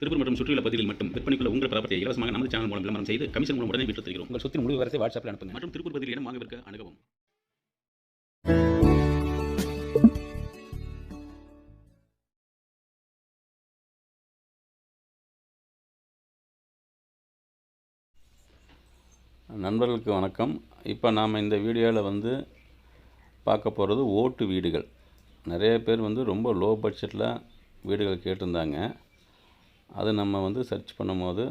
திருப்பூர் மற்றும் சுற்றியுள்ள பகுதிகளில் மட்டும் விற்பனைக்குள்ள உங்கள் ப்ராப்பர்ட்டியை இலவசமாக நமது சேனல் மூலம் விளம்பரம் செய்து கமிஷன் மூலம் உடனே விற்று தருகிறோம் உங்கள் சொத்தின் முழு விவரத்தை வாட்ஸ்அப்பில் அனுப்புங்க. மற்றும் திருப்பூர் பகுதியில் இடம் வாங்க விற்க அணுகவும். நண்பர்களுக்கு வணக்கம். இப்போ நாம் இந்த வீடியோவில் வந்து பார்க்க போகிறது ஓட்டு வீடுகள். நிறைய பேர் வந்து ரொம்ப லோ பட்ஜெட்டில் வீடுகள் கேட்டிருந்தாங்க. அது நம்ம வந்து சர்ச் பண்ணும்போது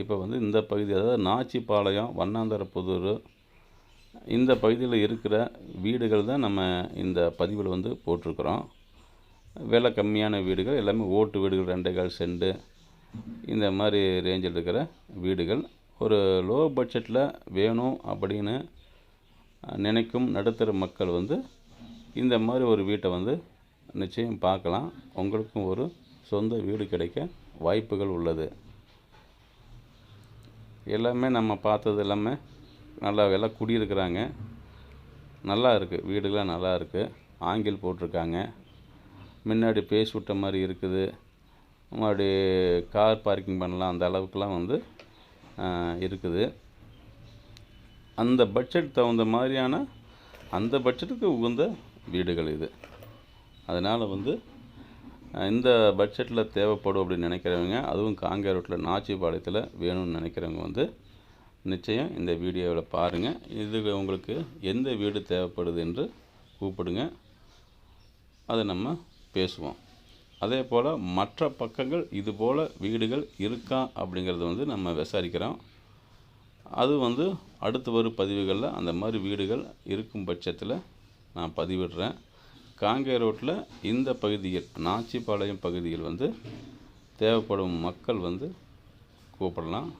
இப்போ வந்து இந்த பகுதி அதாவது நாச்சிப்பாளையம் வண்ணாந்தரப்புதூர் இந்த பகுதியில் இருக்கிற வீடுகள் தான் நம்ம இந்த பதிவில் வந்து போட்டிருக்கிறோம். விலை கம்மியான வீடுகள் எல்லாமே ஓட்டு வீடுகள் ரெண்டே கால் செண்டு இந்த மாதிரி ரேஞ்சில் இருக்கிற வீடுகள். ஒரு லோ பட்ஜெட்டில் வேணும் அப்படின்னு நினைக்கும் நடுத்தர மக்கள் வந்து இந்த மாதிரி ஒரு வீட்டை வந்து நிச்சயம் பார்க்கலாம். உங்களுக்கும் ஒரு சொந்த வீடு கிடைக்க வாய்ப்புகள் உள்ளது. எல்லாமே நம்ம பார்த்தது எல்லாமே நல்லா எல்லாம் குடியிருக்கிறாங்க. நல்லா இருக்குது வீடுகளாம் நல்லா இருக்குது ஆங்கில் போட்டிருக்காங்க. முன்னாடி பேஸ் விட்ட மாதிரி இருக்குது. மறுபடி கார் பார்க்கிங் பண்ணலாம். அந்த அளவுக்குலாம் வந்து இருக்குது. அந்த பட்ஜெட் தகுந்த மாதிரியான அந்த பட்ஜெட்டுக்கு உகந்த வீடுகள் இது. அதனால் வந்து இந்த பட்ஜெட்டில் தேவைப்படும் அப்படின்னு நினைக்கிறவங்க அதுவும் காங்கேய ரோட்டில் நாச்சிபாளையத்தில் வேணும்னு நினைக்கிறவங்க வந்து நிச்சயம் இந்த வீடியோவில் பாருங்கள் இது உங்களுக்கு எந்த வீடு தேவைப்படுது என்று கூப்பிடுங்க. அதை நம்ம பேசுவோம். அதே போல் மற்ற பக்கங்கள் இது போல் வீடுகள் இருக்கா அப்படிங்கிறது வந்து நம்ம விசாரிக்கிறோம். அது வந்து அடுத்து வரும் பதிவுகளில் அந்த மாதிரி வீடுகள் இருக்கும் பட்சத்தில் நான் பதிவிடுறேன். காங்கேய ரோட்டில் இந்த பகுதியில் நாச்சிபாளையம் பகுதியில் வந்து தேவைப்படும் மக்கள் வந்து கூப்பிடலாம்.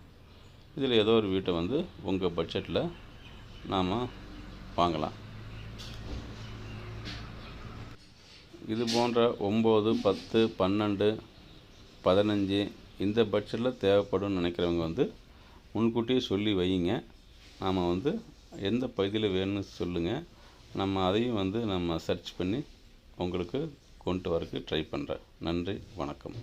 இதில் ஏதோ ஒரு வீட்டை வந்து உங்கள் பட்ஜெட்டில் நாம் வாங்கலாம். இது போன்ற ஒம்பது பத்து பன்னெண்டு பதினஞ்சு இந்த பட்ஜெட்டில் தேவைப்படும்னு நினைக்கிறவங்க வந்து முன்கூட்டியே சொல்லி வையுங்க. நாம் வந்து எந்த பகுதியில் வேணும்னு சொல்லுங்கள் நம்ம அதையும் வந்து நம்ம சர்ச் பண்ணி உங்களுக்கு கொண்டு வரக்கு ட்ரை பண்ணுறேன் நன்றி வணக்கம்.